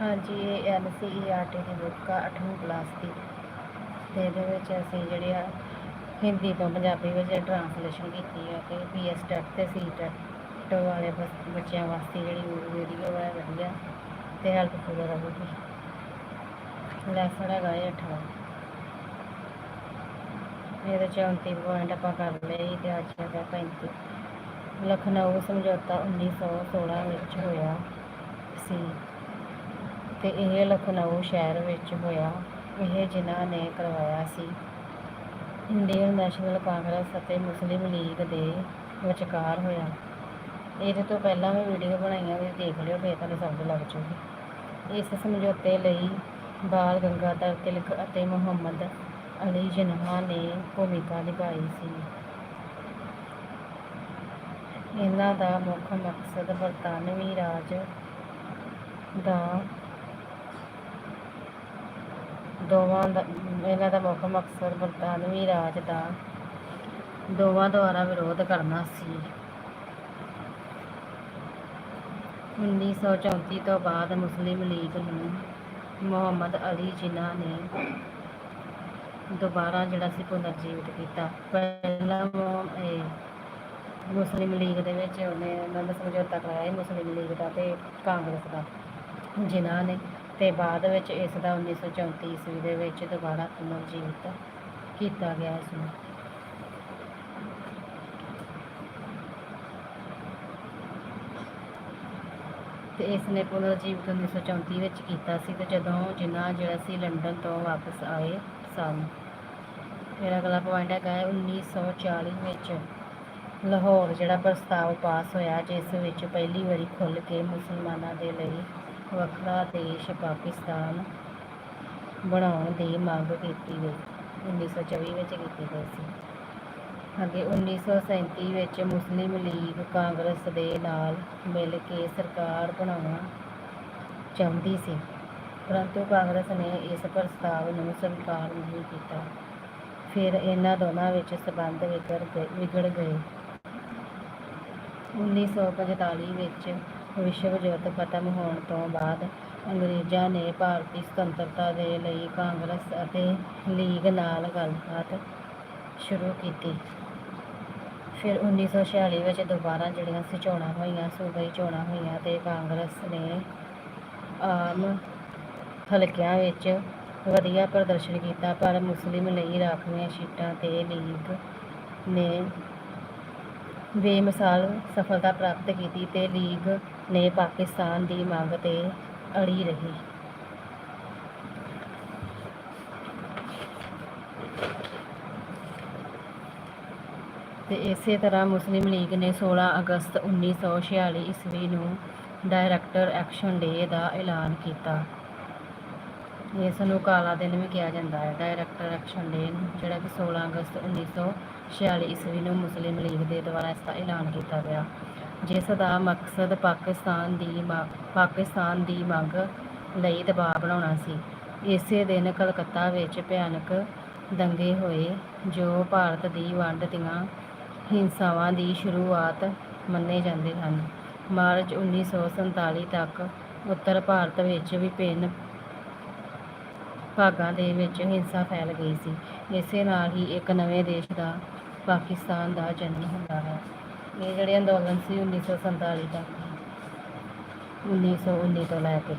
ਹਾਂਜੀ, ਇਹ L C E R T ਦੀ book ਆ 8ਵੀਂ ਕਲਾਸ ਦੀ। ਤੇ ਇਹਦੇ ਵਿੱਚ ਅਸੀਂ ਜਿਹੜੇ ਆ, ਹਿੰਦੀ ਤੋਂ ਪੰਜਾਬੀ ਵਿੱਚ ਟਰਾਂਸਲੇਸ਼ਨ ਕੀਤੀ ਆ ਤੇ ਪੀਐਸ ਟੈਟ ਤੇ ਸੀ ਟੈਟ ਵਾਲੇ ਬਸ- ਬੱਚਿਆਂ ਵਾਸਤੇ ਜਿਹੜੀ ਵੀਡੀਓ ਹੈ ਵਧੀਆ ਤੇ ਹੈਲਪਫੁਲ ਰਹੂਗੀ ਲੈਸਨ ਹੈਗਾ ਇਹ ਅੱਠਵਾਂ ਇਹਦੇ ਚ ਪੁਆਇੰਟ ਆਪਾਂ ਕਰ ਲਏ ਸੀ ਤੇ ਅੱਜ ਹੈਗਾ 35 ਲਖਨਊ ਸਮਝੌਤਾ 1916 ਵਿੱਚ ਹੋਇਆ। ਤੇ ਇਹ ਲਖਨਊ ਸ਼ਹਿਰ ਵਿੱਚ ਹੋਇਆ। ਇਹ ਜਿਨ੍ਹਾਂ ਨੇ ਕਰਵਾਇਆ ਸੀ। ਇੰਡੀਅਨ ਨੈਸ਼ਨਲ ਕਾਂਗਰਸ ਅਤੇ ਮੁਸਲਿਮ ਲੀਗ ਦੇ ਵਿਚਕਾਰ ਹੋਇਆ। ਇਹਦੇ ਤੋਂ ਪਹਿਲਾਂ ਵੀ ਵੀਡੀਓ ਬਣਾਈਆਂ ਵੀ ਦੇਖ ਲਿਓ, ਫੇਰ ਤੁਹਾਨੂੰ ਸਮਝ ਲੱਗ ਜੂਗੀ। ਇਸ ਸਮਝੌਤੇ ਲਈ ਬਾਲ ਗੰਗਾਧਰ ਤਿਲਕ ਅਤੇ ਮੁਹੰਮਦ ਅਲੀ ਜਿਨ੍ਹਾਂ ਨੇ ਭੂਮਿਕਾ ਨਿਭਾਈ ਸੀ। ਇਹਨਾਂ ਦਾ ਮੁੱਖ ਮਕਸਦ ਬਰਤਾਨਵੀ ਰਾਜ ਦਾ ਦੋਵਾਂ ਦਾ, ਇਹਨਾਂ ਦਾ ਮੁੱਖ ਮਕਸਦ ਬਰਤਾਨਵੀ ਰਾਜ ਦਾ ਦੋਵਾਂ ਦੁਆਰਾ ਵਿਰੋਧ ਕਰਨਾ ਸੀ। 1934 ਤੋਂ ਬਾਅਦ ਮੁਸਲਿਮ ਲੀਗ ਨੂੰ ਮੁਹੰਮਦ ਅਲੀ ਜਿਨ੍ਹਾਂ ਨੇ ਦੁਬਾਰਾ ਜਿਹੜਾ ਸੀ ਪੁਨਰਜੀਵਿਤ ਕੀਤਾ। ਪਹਿਲਾਂ ਮੁਸਲਿਮ ਲੀਗ ਦੇ ਵਿੱਚ ਉਹਨੇ ਉਹਨਾਂ ਦਾ ਸਮਝੌਤਾ ਕਰਾਇਆ ਸੀ ਮੁਸਲਿਮ ਲੀਗ ਦਾ ਤੇ ਕਾਂਗਰਸ ਦਾ, ਜਿਨ੍ਹਾਂ ਨੇ ਤੇ ਬਾਅਦ ਵਿੱਚ ਇਸ ਦਾ 1934 ਈਸਵੀ ਦੇ ਵਿੱਚ ਦੁਬਾਰਾ ਪੁਨਰਜੀਵਿਤ ਕੀਤਾ ਗਿਆ ਸੀ ਤੇ ਇਸ ਨੇ ਪੁਨਰਜੀਵਿਤ 1934 ਵਿੱਚ ਕੀਤਾ ਸੀ ਤੇ ਜਦੋਂ ਜਿਨ੍ਹਾਂ ਜਿਹੜਾ ਸੀ ਲੰਡਨ ਤੋਂ ਵਾਪਸ ਆਏ ਸਨ। ਫਿਰ ਅਗਲਾ ਪੁਆਇੰਟ ਹੈਗਾ ਹੈ 1940 ਵਿੱਚ ਲਾਹੌਰ ਜਿਹੜਾ ਪ੍ਰਸਤਾਵ ਪਾਸ ਹੋਇਆ, ਜਿਸ ਵਿੱਚ ਪਹਿਲੀ ਵਾਰੀ ਖੁੱਲ ਕੇ ਮੁਸਲਮਾਨਾਂ ਦੇ ਲਈ ਵੱਖਰਾ ਦੇਸ਼ ਪਾਕਿਸਤਾਨ ਬਣਾਉਣ ਦੀ ਮੰਗ ਕੀਤੀ ਗਈ। 1924 ਵਿੱਚ ਕੀਤੀ ਗਈ ਸੀ। ਅੱਗੇ 1937 ਵਿੱਚ ਮੁਸਲਿਮ ਲੀਗ ਕਾਂਗਰਸ ਦੇ ਨਾਲ ਮਿਲ ਕੇ ਸਰਕਾਰ ਬਣਾਉਣਾ ਚਾਹੁੰਦੀ ਸੀ। ਪਰੰਤੂ ਕਾਂਗਰਸ ਨੇ ਇਸ ਪ੍ਰਸਤਾਵ ਨੂੰ ਸਵੀਕਾਰ ਨਹੀਂ ਕੀਤਾ। ਫਿਰ ਇਹਨਾਂ ਦੋਨਾਂ ਵਿੱਚ ਸਬੰਧ ਵਿਗੜ ਗਏ ਵਿਗੜ ਗਏ। 1945 ਵਿੱਚ ਵਿਸ਼ਵ ਯੁੱਧ ਖਤਮ ਹੋਣ ਤੋਂ ਬਾਅਦ ਅੰਗਰੇਜ਼ਾਂ ਨੇ ਭਾਰਤੀ ਸੁਤੰਤਰਤਾ ਦੇ ਲਈ ਕਾਂਗਰਸ ਅਤੇ ਲੀਗ ਨਾਲ ਗੱਲਬਾਤ ਸ਼ੁਰੂ ਕੀਤੀ। ਫਿਰ 1946 ਵਿੱਚ ਦੁਬਾਰਾ ਜਿਹੜੀਆਂ ਸੀ ਚੋਣਾਂ ਹੋਈਆਂ ਸੂਬਾਈ ਚੋਣਾਂ ਹੋਈਆਂ ਤੇ ਕਾਂਗਰਸ ਨੇ ਆਮ ਹਲਕਿਆਂ ਵਿੱਚ ਵਧੀਆ ਪ੍ਰਦਰਸ਼ਨ ਕੀਤਾ, ਪਰ ਮੁਸਲਿਮ ਲਈ ਰਾਖਵੀਆਂ ਸੀਟਾਂ ਤੇ ਲੀਗ ਨੇ ਬੇਮਿਸਾਲ ਸਫਲਤਾ ਪ੍ਰਾਪਤ ਕੀਤੀ ਤੇ ਲੀਗ ਨੇ ਪਾਕਿਸਤਾਨ ਦੀ ਮੰਗ ਤੇ ਅੜੀ ਰਹੀ। ਤੇ ਇਸੇ ਤਰ੍ਹਾਂ ਮੁਸਲਿਮ ਲੀਗ ਨੇ 16 ਅਗਸਤ 1946 ਈਸਵੀ ਨੂੰ ਡਾਇਰੈਕਟਰ ਐਕਸ਼ਨ ਡੇ ਦਾ ਐਲਾਨ ਕੀਤਾ। ਇਸ ਨੂੰ ਕਾਲਾ ਦਿਨ ਵੀ ਕਿਹਾ ਜਾਂਦਾ ਹੈ। ਡਾਇਰੈਕਟਰ ਐਕਸ਼ਨ ਡੇ ਜਿਹੜਾ ਕਿ 16 ਅਗਸਤ 1946 ਈਸਵੀ ਨੂੰ ਮੁਸਲਿਮ ਲੀਗ ਦੇ ਦੁਆਰਾ ਇਸ ਦਾ ਐਲਾਨ ਕੀਤਾ ਗਿਆ। ਜਿਸ ਦਾ ਮਕਸਦ ਪਾਕਿਸਤਾਨ ਦੀ ਪਾਕਿਸਤਾਨ ਦੀ ਮੰਗ ਲਈ ਦਬਾਅ ਬਣਾਉਣਾ ਸੀ। ਇਸੇ ਦਿਨ ਕਲਕੱਤਾ ਵਿੱਚ ਭਿਆਨਕ ਦੰਗੇ ਹੋਏ, ਜੋ ਭਾਰਤ ਦੀ ਵੰਡ ਦੀਆਂ ਹਿੰਸਾਵਾਂ ਦੀ ਸ਼ੁਰੂਆਤ ਮੰਨੇ ਜਾਂਦੇ ਹਨ। ਮਾਰਚ 1947 ਤੱਕ ਉੱਤਰ ਭਾਰਤ ਵਿੱਚ ਵਿਭਿੰਨ ਭਾਗਾਂ ਦੇ ਵਿੱਚ ਹਿੰਸਾ ਫੈਲ ਗਈ ਸੀ। ਇਸੇ ਨਾਲ ਹੀ ਇੱਕ ਨਵੇਂ ਦੇਸ਼ ਦਾ ਪਾਕਿਸਤਾਨ ਦਾ ਜਨਮ ਹੁੰਦਾ ਹੈ। ਇਹ ਜਿਹੜੇ ਅੰਦੋਲਨ ਸੀ 1947 ਤੱਕ 1919 ਤੋਂ ਲੈ ਕੇ।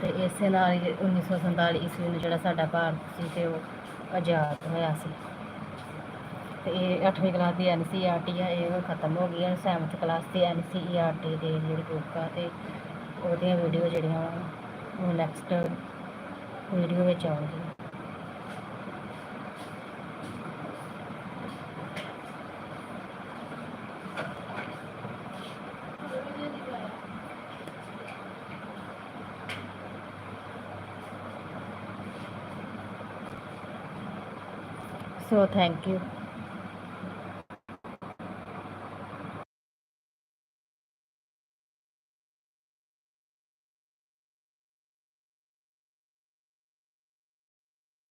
ਤੇ ਇਸੇ ਨਾਲ ਹੀ 1947 ਈਸਵੀ ਨੂੰ ਜਿਹੜਾ ਸਾਡਾ ਭਾਰਤ ਸੀ ਤੇ ਉਹ ਆਜ਼ਾਦ ਹੋਇਆ ਸੀ। ਤੇ ਇਹ 8ਵੀਂ ਕਲਾਸ ਦੀ ਐਨਸੀਈਆਰਟੀ ਆ, ਇਹ ਖਤਮ ਹੋ ਗਈ ਹੈ 7th ਕਲਾਸ ਦੀ ਐਨਸੀਈਆਰਟੀ ਦੇ ਜਿਹੜੀ ਬੁੱਕ ਆ ਤੇ ਉਹਦੀਆਂ ਵੀਡੀਓ ਜਿਹੜੀਆਂ ਵਾ ਉਹ ਨੈਕਸਟ ਵੀਡੀਓ ਵਿੱਚ ਆਉਣਗੀਆਂ so thank you.